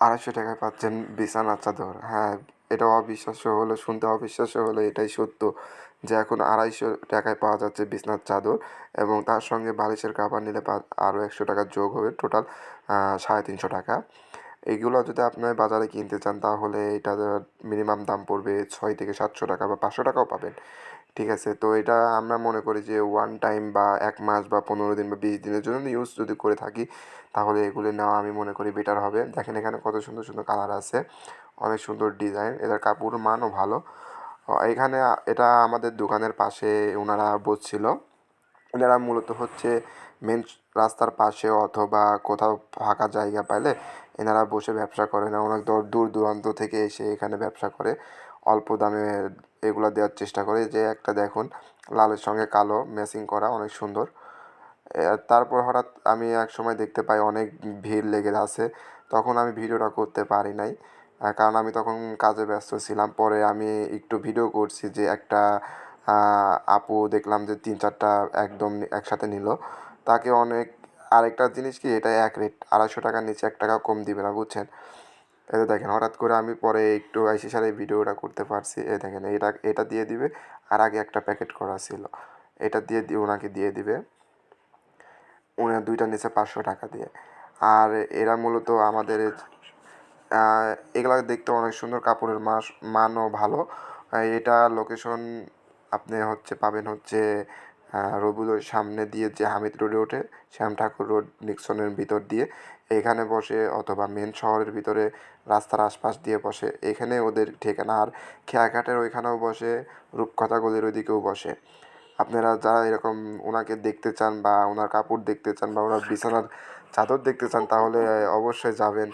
আড়াইশো টাকায় পাচ্ছেন বিছানার চাদর। হ্যাঁ এটা অবিশ্বাস্য হলো, শুনতে অবিশ্বাস্য হলো, এটাই সত্য যে এখন আড়াইশো টাকায় পাওয়া যাচ্ছে বিছানার চাদর এবং তার সঙ্গে বালিশের কাভার নিলে আরও একশো টাকা যোগ হবে টোটাল সাড়ে তিনশো টাকা। এগুলো যদি আপনার বাজারে কিনতে চান তাহলে এটা মিনিমাম দাম পড়বে ছয় থেকে সাতশো টাকা বা পাঁচশো টাকাও পাবেন। ঠিক আছে? তো এটা আমরা মনে করি যে ওয়ান টাইম বা এক মাস বা পনেরো দিন বা বিশ দিনের জন্য ইউজ যদি করে থাকি, তাহলে এগুলি নেওয়া আমি মনে করি বেটার হবে। দেখেন এখানে কত সুন্দর সুন্দর কালার আছে। অনেক সুন্দর ডিজাইন এটার কাপড় মানও ভালো। এখানে এটা আমাদের দোকানের পাশে ওনারা বসছিল। এনারা মূলত হচ্ছে মেন রাস্তার পাশে অথবা কোথাও ফাঁকা জায়গা পাইলে এনারা বসে ব্যবসা করে না। অনেক দূর দূর দূরান্ত থেকে এসে এখানে ব্যবসা করে। অল্প দামে এগুলো দেওয়ার চেষ্টা করে। যে একটা দেখুন, লালের সঙ্গে কালো ম্যাচিং করা অনেক সুন্দর। তারপর হঠাৎ আমি এক সময় দেখতে পাই অনেক ভিড় লেগে আছে। তখন আমি ভিডিওটা করতে পারি নাই। কারণ আমি তখন কাজে ব্যস্ত ছিলাম। পরে আমি একটু ভিডিও করছি যে একটা আপু দেখলাম যে তিন চারটা একদম একসাথে নিল। তাকে অনেক, আরেকটা জিনিস কি, এটা এক রেট আড়াইশো টাকার নিচে এক টাকা কম দিবে না, বুঝছেন? এই দেখেন, হঠাৎ করে আমি পরে একটু আইসি সারে ভিডিওটা করতে পারছি। এই দেখেন, এটা এটা দিয়ে দিবে, আর আগে একটা প্যাকেট করা ছিল। এটা দিয়ে ওনাকে দিয়ে দিবে। ওনার দুইটা নিচে পাঁচশো টাকা দিয়ে। আর এরা মূলত আমাদের এগুলা দেখতে অনেক সুন্দর, কাপড়ের মাস, মানও ভালো। এটা লোকেশন আপনি হচ্ছে পাবেন হচ্ছে রবিউলের সামনে দিয়ে যে হামিদ রোডে ওঠে, শ্যাম ঠাকুর রোড নিক্সনের ভিতর দিয়ে। এখানে বসে অথবা মেন শহরের ভিতরে রাস্তার আশপাশ দিয়ে বসে। এখানে ওদের ঠিকানা আর খেয়াঘাটের ওইখানেও বসে, রূপকথা গলির ওইদিকেও বসে। আপনারা যারা এরকম ওনাকে দেখতে চান বা ওনার কাপড় দেখতে চান বা ওনার বিছানার চাদর দেখতে চান, তাহলে অবশ্যই যাবেন।